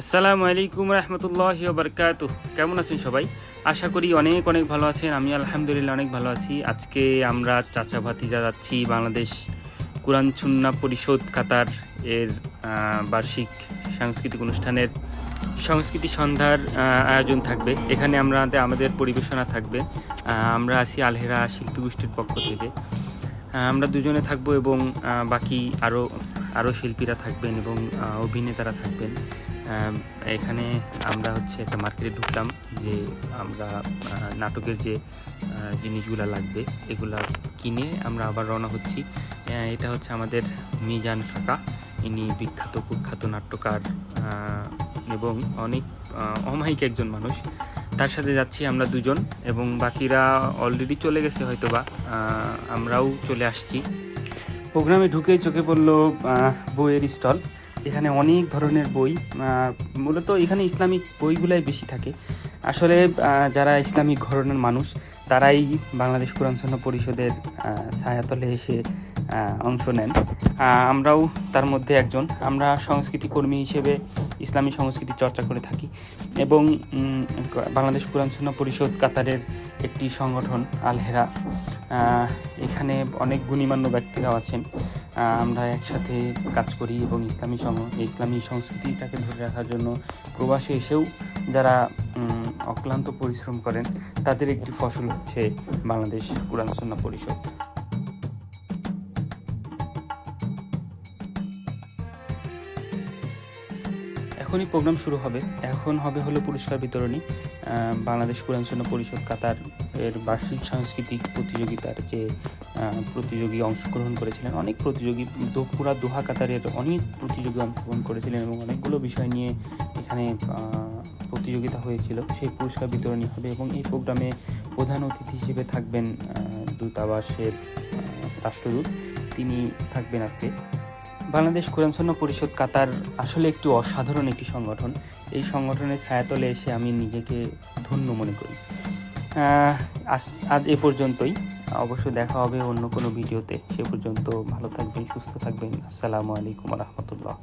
আসসালামু আলাইকুম রহমতুল্লাহ বরকাত কেমন আছেন সবাই? আশা করি অনেক অনেক ভালো আছেন। আমি আলহামদুলিল্লাহ অনেক ভালো আছি। আজকে আমরা চাচা ভাতিজা যাচ্ছি বাংলাদেশ কোরআন সুন্না পরিষদ কাতার এর বার্ষিক সাংস্কৃতিক অনুষ্ঠানের সংস্কৃতি সন্ধ্যার আয়োজন থাকবে। এখানে আমরা আমাদের পরিবেশনা থাকবে। আমরা আছি আলহেরা শিল্পী গোষ্ঠীর পক্ষ থেকে। আমরা দুজনে থাকব এবং বাকি আরও আরও শিল্পীরা থাকবেন এবং অভিনেতারা থাকবেন। এখানে আমরা হচ্ছে একটা মার্কেটে ঢুকলাম যে আমরা নাটকের যে জিনিসগুলো লাগবে, এগুলা কিনে আমরা আবার রওনা হচ্ছি। এটা হচ্ছে আমাদের মিজান ফাঁকা। ইনি বিখ্যাত, কুখ্যাত নাট্যকার এবং অনেক অমায়িক একজন মানুষ। তার সাথে যাচ্ছি আমরা দুজন এবং বাকিরা অলরেডি চলে গেছে হয়তোবা। আমরাও চলে আসছি। প্রোগ্রামে ঢুকেই চোখে পড়ল বইয়ের স্টল। এখানে অনেক ধরনের বই মূলত এখানে ইসলামিক বইগুলাই বেশি থাকে। আসলে যারা ইসলামিক ঘরনার মানুষ, তারাই বাংলাদেশ কোরআন সন্না পরিষদের ছায়াতলে এসে অংশ নেন। আমরাও তার মধ্যে একজন। আমরা সংস্কৃতি কর্মী হিসেবে ইসলামী সংস্কৃতি চর্চা করে থাকি এবং বাংলাদেশ কোরআন সন্না পরিষদ কাতারের একটি সংগঠন, আলহেরা। এখানে অনেক গুণীমান্য ব্যক্তিরাও আছেন। আমরা একসাথে কাজ করি এবং ইসলামী সম- ইসলামী সংস্কৃতিটাকে ধরে রাখার জন্য প্রবাসে এসেও যারা অক্লান্ত পরিশ্রম করেন, তাদের একটি ফসল হচ্ছে বাংলাদেশ কুরআন পরিষদ। এখনই প্রোগ্রাম শুরু হবে। এখন হবে হলো পুরস্কার বিতরণী। বাংলাদেশ কোরআন সুন্নাহ পরিষদ কাতার এর বার্ষিক সাংস্কৃতিক প্রতিযোগিতার যে প্রতিযোগী অংশগ্রহণ করেছিলেন, অনেক প্রতিযোগী দো- পুরা দোহা কাতারের অনেক প্রতিযোগী অংশগ্রহণ করেছিলেন এবং অনেকগুলো বিষয় নিয়ে এখানে প্রতিযোগিতা হয়েছিল। সেই পুরস্কার বিতরণী হবে এবং এই প্রোগ্রামে প্রধান অতিথি হিসেবে থাকবেন দূতাবাসের রাষ্ট্রদূত। তিনি থাকবেন আজকে। বাংলাদেশ কোরআনসন্ন পরিষদ কাতার আসলে একটি অসাধারণ একটি সংগঠন। এই সংগঠনের ছায়াতলে এসে আমি নিজেকে ধন্য মনে করি। আজ এ পর্যন্তই। অবশ্য দেখা হবে অন্য কোনো ভিডিওতে। সে পর্যন্ত ভালো থাকবেন, সুস্থ থাকবেন। আসসালামু আলাইকুম রহমতুল্লাহ।